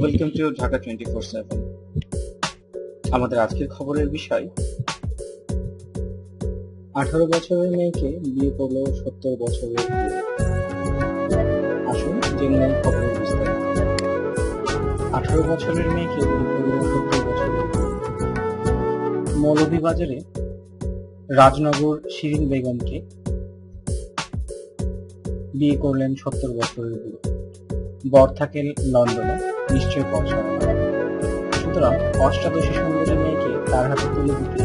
Welcome to Dhaka twenty four seven আমাদের আজকের খবরের বিষয়, আঠারো বছরের মেয়েকে বিয়ে করল সত্তর বছরের আসুন জেনে বিস্তারিত আঠারো বছরের মেয়েকে বিয়ে করল সত্তর বছরের মৌলভীবাজারে রাজনগর শিরিন বেগমকে বিয়ে করলেন সত্তর বছরের বর থাকেন লন্ডনে। নিশ্চয় পৌঁছানো সুতরাং অষ্টাদশী সুন্দরী মেয়েকে তার হাতে তুলে দিতে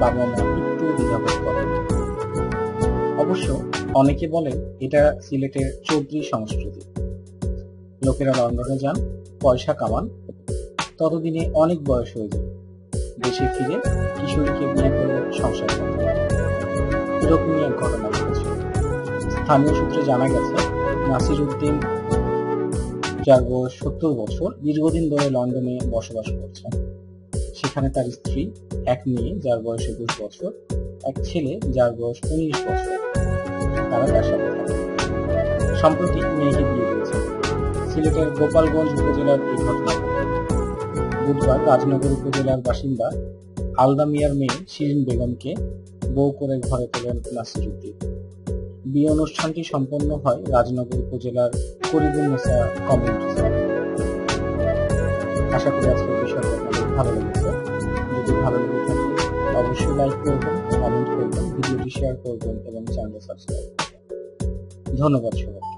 বাবা মা একটু দ্বিধাবোধ করেন। অবশ্য অনেকে বলেন এটা সিলেটের চৌধুরী সংস্কৃতি। লোকেরা লন্ডনে যান, পয়সা কামান, ততদিনে অনেক বয়স হয়ে যায়। দেশে ফিরে কিশোরীকে বিয়ে করে সংসার করে এরকমই এক ঘটনা ঘটেছে। স্থানীয় সূত্রে জানা গেছে, নাসির উদ্দিন যার বয়স সত্তর বছর দীর্ঘদিন ধরে লন্ডনে বসবাস করছেন। সেখানে তার স্ত্রী, এক মেয়ে যার বয়স একুশ বছর, এক ছেলে যার বয়স উনিশ বছর। তারা তার সাথে সম্প্রতি মেয়েকে বিয়ে দিয়েছে। সিলেটের গোপালগঞ্জ উপজেলার এই ঘটনা বুধবার রাজনগর উপজেলার বাসিন্দা আলদা মিয়ার মেয়ে শিরিন বেগমকে বউ করে ঘরে তোলেন নাসিরুদ্দিন। বিয়ে অনুষ্ঠানটি সম্পন্ন হয় রাজনগর উপজেলার করিবুন্নেসা কমিউনিটি সেন্টারে। আশা করি আজকের বিষয়টা আপনাদের ভালো লেগেছে। যদি ভালো লেগে থাকে, অবশ্যই লাইক করবেন কমেন্ট করবেন, ভিডিওটি শেয়ার করবেন এবং চ্যানেল সাবস্ক্রাইব ধন্যবাদ সবাইকে।